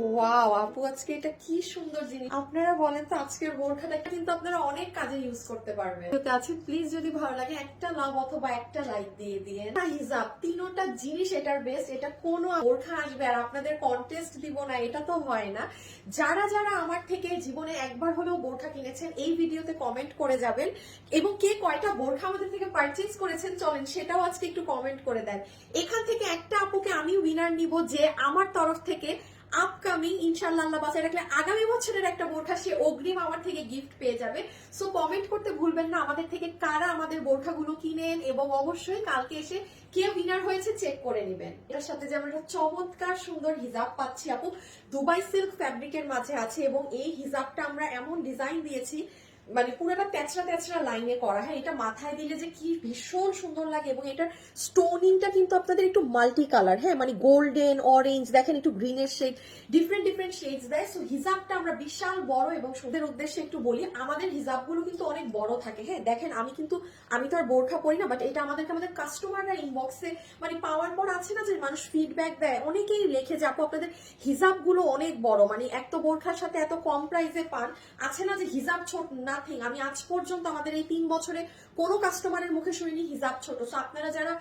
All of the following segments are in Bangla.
ওয়াও, আপু, আজকে এটা কি সুন্দর জিনিস। আপনারা বলেন তো, আজকের বোরখাটা কিন্তু আপনারা অনেক কাজে ইউজ করতে পারবেন। আছে প্লিজ যদি ভালো লাগে, একটা লাভ অথবা একটা লাইক দিয়ে না তিনোটা জিনিস এটার বেস্ট এটা কোনো বোরখা আসবে আর আপনাদের কন্টেস্ট দিব না, এটা তো হয় না। যারা যারা আমার থেকে জীবনে একবার হলেও বোরখা কিনেছেন, এই ভিডিওতে কমেন্ট করে যাবেন। এবং কে কয়টা বোরখা আমাদের থেকে পারচেজ করেছেন, চলেন সেটাও আজকে একটু কমেন্ট করে দেন। এখান থেকে একটা আপুকে আমি উইনার নিব যে আমার তরফ থেকে আপকামিং ইনশাল্লাহ আল্লাহ বাসায় রাখলে আগামী বছরের একটা বোরখা সে অগ্রিম আমার থেকে গিফট পেয়ে যাবে। সো কমেন্ট করতে ভুলবেন না, আমাদের থেকে কারা আমাদের বোরখাগুলো কিনেন এবং অবশ্যই কালকে এসে কে উইনার হয়েছে চেক করে নেবেন। এটার সাথে যে আমরা একটা চমৎকার সুন্দর হিজাব পাচ্ছি আপু। দুবাই সিল্ক ফ্যাব্রিকের মাঝে আছে এবং এই হিজাবটা আমরা এমন ডিজাইন দিয়েছি মানে পুরোটা তেচরা তেচরা লাইনে করা। হ্যাঁ এটা মাথায় দিলে যে কি ভীষণ সুন্দর লাগে এবং এটার স্টোনিংটা কিন্তু আপনাদের একটু মাল্টি কালার হ্যাঁ মানে গোল্ডেন অরেঞ্জ দেখেন একটু গ্রিনের শেড ডিফারেন্ট ডিফারেন্ট শেডস দেয়। সো হিজাবটা আমরা বিশাল বড় এবং সুদের উদ্দেশ্যে একটু বলি, আমাদের হিজাবগুলো কিন্তু অনেক বড় থাকে। হ্যাঁ দেখেন, আমি কিন্তু, আমি তো আর বোরখা পরি না বাট এটা আমাদেরকে, আমাদের কাস্টমাররা ইনবক্সে মানে পাওয়ার পর আছে না যে মানুষ ফিডব্যাক দেয়। অনেকেই লেখে যে, আপু, আপনাদের হিজাবগুলো অনেক বড়। মানে এক তো বোরখার সাথে এত কম প্রাইসে পান, আছে না যে হিজাব ছোট নাথিং আমি আজ পর্যন্ত আমাদের এই তিন বছরে কোনো কাস্টমারের মুখে শুনিনি হিজাব ছোট। সো আপনারা যারা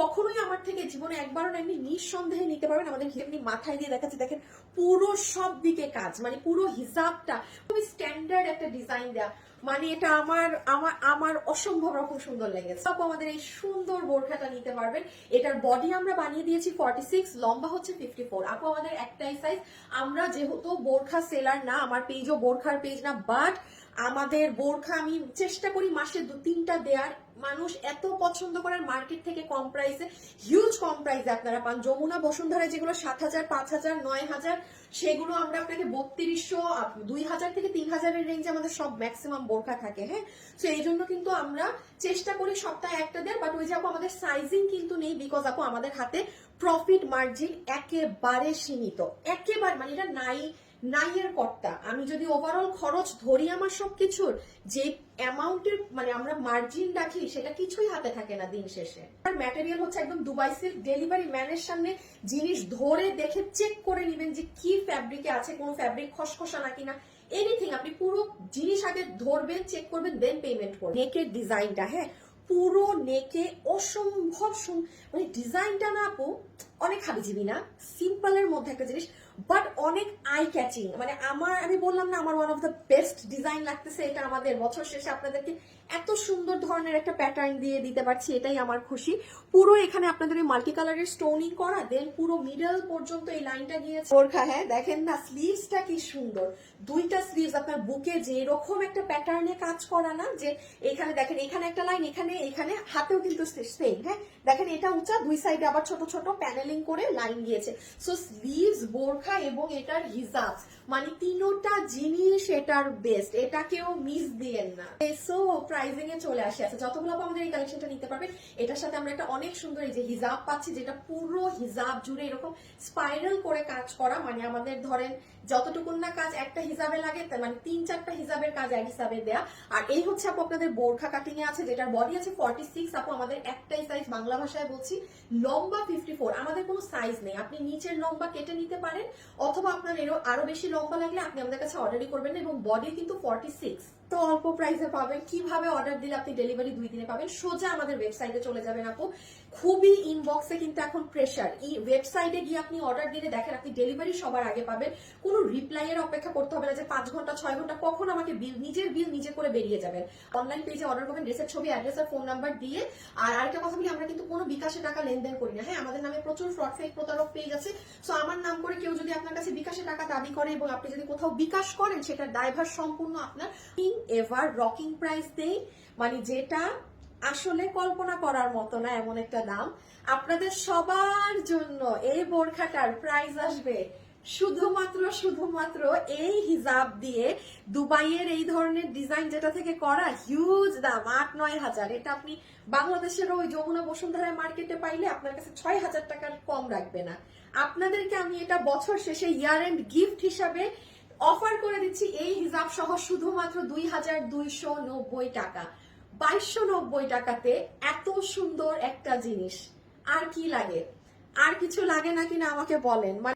কখনোই আমার থেকে জীবনে একবারও এমনি নিঃসন্দেহে নিতে পারবেন। আমাদের এমনি মাথায় দিয়ে দেখাচ্ছে, দেখেন পুরো সব দিকে কাজ মানে পুরো হিসাবটা খুবই স্ট্যান্ডার্ড একটা ডিজাইন দেয়া। মানে এটা আমার আমার আমার অসম্ভব রকম সুন্দর লেগেছে। আপু, আমাদের এই সুন্দর বোরখাটা নিতে পারবেন। এটার বডি আমরা বানিয়ে দিয়েছি ফর্টি সিক্স লম্বা হচ্ছে ফিফটি ফোর আপু, আমাদের একটাই সাইজ আমরা যেহেতু বোরখা সেলার না, আমার পেজও বোরখার পেজ না বাট আমাদের বোরখা, আমি চেষ্টা করি মাসে দু তিনটা দেওয়ার মানুষ এত পছন্দ করার মার্কেট থেকে কম প্রাইসে হিউজ কম প্রাইসে আপনারা পান। যমুনা বসুন্ধরায় যেগুলো সাত হাজার, পাঁচ হাজার, নয় হাজার, সেগুলো আমরা আপনাকে বত্রিশশো দুই হাজার থেকে তিন হাজারের রেঞ্জে আমাদের সব ম্যাক্সিমাম বোরখা থাকে হ্যাঁ? তো এই জন্য কিন্তু আমরা চেষ্টা করি সপ্তাহে একটা দেওয়ার বাট ওই যে আপু আমাদের সাইজিং কিন্তু নেই বিকজ আপু আমাদের হাতে প্রফিট মার্জিন একেবারে সীমিত। একেবারে মানে এটা নাই নাইয়ের কর্তা। আমি যদি ওভারঅল খরচ ধরি আমার সবকিছুর, যে অ্যামাউন্টের মানে আমরা মার্জিন রাখি, সেটা কিছুই হাতে থাকে না দিন শেষে। আর ম্যাটেরিয়াল হচ্ছে একদম দুবাই সিল্ক ডেলিভারি ম্যানের সামনে জিনিস ধরে দেখে চেক করে নেবেন যে কি ফ্যাব্রিকে আছে, কোনো ফ্যাব্রিক খসখসা না এনিথিং আপনি পুরো জিনিস আগে ধরবেন চেক করবেন দেন পেমেন্ট করবেন। নেকের ডিজাইনটা হ্যাঁ? পুরো নেকে অসম্ভব মানে ডিজাইনটা না আপু অনেক হাবিজিবি না সিম্পলের মধ্যে একটা জিনিস বাট অনেক আই ক্যাচিং মানে আমার, আমি বললাম না, আমার one of the best design লাগতেছে, এটা আমাদের বছর শেষে আপনাদেরকে এত সুন্দর ধরনের একটা প্যাটার্ন দিয়ে দিতে পারছি, এটাই আমার খুশি। পুরো এখানে আপনাদের মাল্টি কালারের স্টোনিং করা দেন পুরো মিডল পর্যন্ত এই লাইনটা গিয়েছে বোরখা হ্যাঁ দেখেন না স্লিভসটা কি সুন্দর। দুইটা স্লিভস আপনার বুকে যে এরকম একটা প্যাটার্নে কাজ করা না, যে এখানে দেখেন, এখানে একটা লাইন এখানে এখানে, হাতেও কিন্তু সেম হ্যাঁ দেখেন, এটা উঁচা, দুই সাইডে আবার ছোট ছোট প্যানেলিং করে লাইন গিয়েছে সো স্লিভস বোরখা এবং এটার হিজাব মানে তিনোটা জিনিস এটার বেস্ট এটা কেউ মিস দিয়েন না। সো প্রাইজিং এ চলে আসে। আছে যতগুলো আপু আমাদের এই কালেকশনটা নিতে পারবেন এটার সাথে আমরা একটা অনেক সুন্দর এই যে হিজাব পাচ্ছি, যেটা পুরো হিজাব জুড়ে এরকম স্পাইরাল করে কাজ করা মানে আমাদের ধরেন যতটুকুন না কাজ একটা হিসাবে লাগে মানে তিন চারটা হিসাবের কাজ এক হিসাবে দেয়া। আর এই হচ্ছে আপু আপনাদের বোরখা কাটিং এ আছে, যেটার বডি আছে ফর্টি সিক্স আপু আমাদের একটাই সাইজ বাংলা ভাষায় বলছি, লম্বা ফিফটি ফোর আমাদের কোনো সাইজ নেই। আপনি নিচের লম্বা কেটে নিতে পারেন, অথবা আপনার এরও আরও বেশি লম্বা লাগলে আপনি আমাদের কাছে অর্ডারই করবেন এবং বডি কিন্তু ফর্টি সিক্স তো অল্প প্রাইসে পাবেন, কীভাবে অর্ডার দিলে আপনি ডেলিভারি দুই দিনে পাবেন, সোজা আমাদের ওয়েবসাইটে চলে যাবেন আপু। খুবই ইনবক্সে কিন্তু এখন প্রেশার এই ওয়েবসাইটে গিয়ে আপনি অর্ডার দিলে দেখেন আপনি ডেলিভারি সবার আগে পাবেন। কোনো রিপ্লাই এর অপেক্ষা করতে হবে না যে পাঁচ ঘণ্টা, ছয় ঘণ্টা, কখন আমাকে বিল নিজের বিল নিজে করে বেরিয়ে যাবেন। অনলাইন পেজে অর্ডার করবেন ড্রেসের ছবি অ্যাড্রেস আর ফোন নাম্বার দিয়ে। আর আরেকটা কথা বলি, আমরা কিন্তু কোনো বিকাশে টাকা লেনদেন করি না। হ্যাঁ আমাদের নামে প্রচুর ফ্রড ফেক প্রতারক পেজ আছে। সো আমার নাম করে কেউ যদি আপনার কাছে বিকাশে টাকা দাবি করে এবং আপনি যদি কোথাও বিকাশ করেন সেটার দায়ভার সম্পূর্ণ আপনার। এভার রকিং প্রাইস দেই। মানে যেটা আসলে কল্পনা করার মতো না, এমন একটা দাম। আপনাদের সবার জন্য এই বোরখাটার প্রাইস আসবে শুধুমাত্র শুধুমাত্র এই হিজাব দিয়ে দুবাইয়ের এই ধরনের ডিজাইন যেটা থেকে করা হিউজ দাম, আট, নয় হাজার। এটা আপনি বাংলাদেশের ওই যমুনা বসুন্ধরা মার্কেটে পাইলে আপনার কাছে ছয় হাজার টাকার কম রাখবে না। আপনাদেরকে আমি এটা বছর শেষে ইয়ার এন্ড গিফট হিসাবে অফার করে দিচ্ছি এই হিজাব সহ শুধুমাত্র দুই হাজার দুইশো নব্বই টাকা। বাইশশো নব্বই টাকাতে এত সুন্দর একটা জিনিস। আর কি লাগে? আর কিছু লাগে না কিনা আমাকে বলেন?